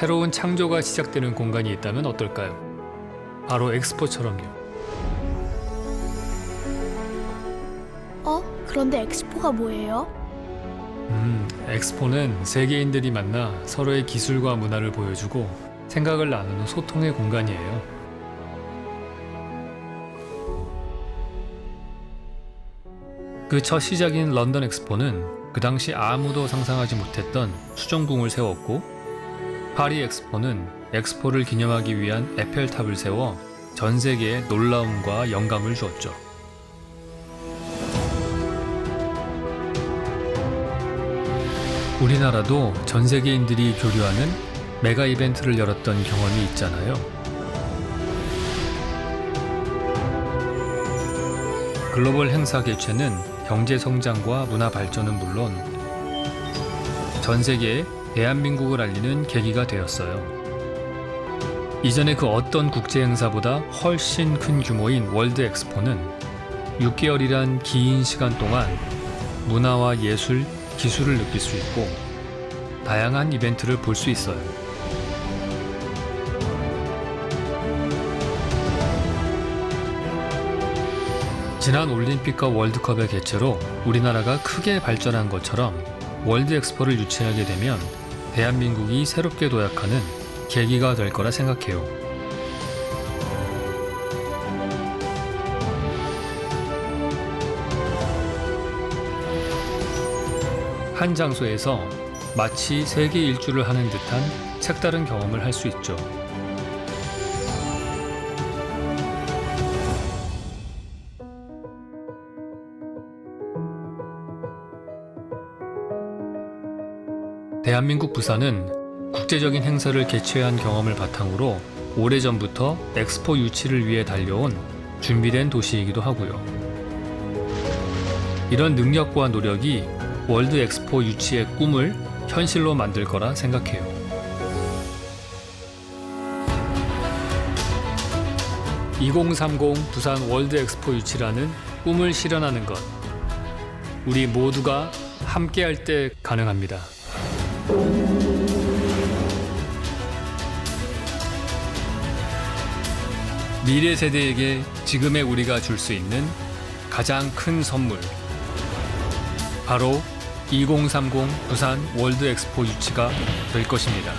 새로운 창조가 시작되는 공간이 있다면 어떨까요? 바로 엑스포처럼요. 어? 그런데 엑스포가 뭐예요? 음, 엑스포는 세계인들이 만나 서로의 기술과 문화를 보여주고 생각을 나누는 소통의 공간이에요. 그 첫 시작인 런던 엑스포는 그 당시 아무도 상상하지 못했던 수정궁을 세웠고 파리 엑스포는 엑스포를 기념하기 위한 에펠탑을 세워 전 세계에 놀라움과 영감을 주었죠. 우리나라도 전 세계인들이 교류하는 메가 이벤트를 열었던 경험이 있잖아요. 글로벌 행사 개최는 경제 성장과 문화 발전은 물론 전 세계에 대한민국을 알리는 계기가 되었어요. 이전에 그 어떤 국제 행사보다 훨씬 큰 규모인 월드 엑스포는 6개월이란 긴 시간 동안 문화와 예술, 기술을 느낄 수 있고 다양한 이벤트를 볼 수 있어요. 지난 올림픽과 월드컵의 개최로 우리나라가 크게 발전한 것처럼 월드 엑스포를 유치하게 되면 대한민국이 새롭게 도약하는 계기가 될 거라 생각해요. 한 장소에서 마치 세계 일주를 하는 듯한 색다른 경험을 할 수 있죠. 대한민국 부산은 국제적인 행사를 개최한 경험을 바탕으로 오래전부터 엑스포 유치를 위해 달려온 준비된 도시이기도 하고요. 이런 능력과 노력이 월드 엑스포 유치의 꿈을 현실로 만들 거라 생각해요. (2030) 부산 월드 엑스포 유치라는 꿈을 실현하는 것 우리 모두가 함께할 때 가능합니다. 미래 세대에게 지금의 우리가 줄 수 있는 가장 큰 선물 바로 2030 부산 월드 엑스포 유치가 될 것입니다.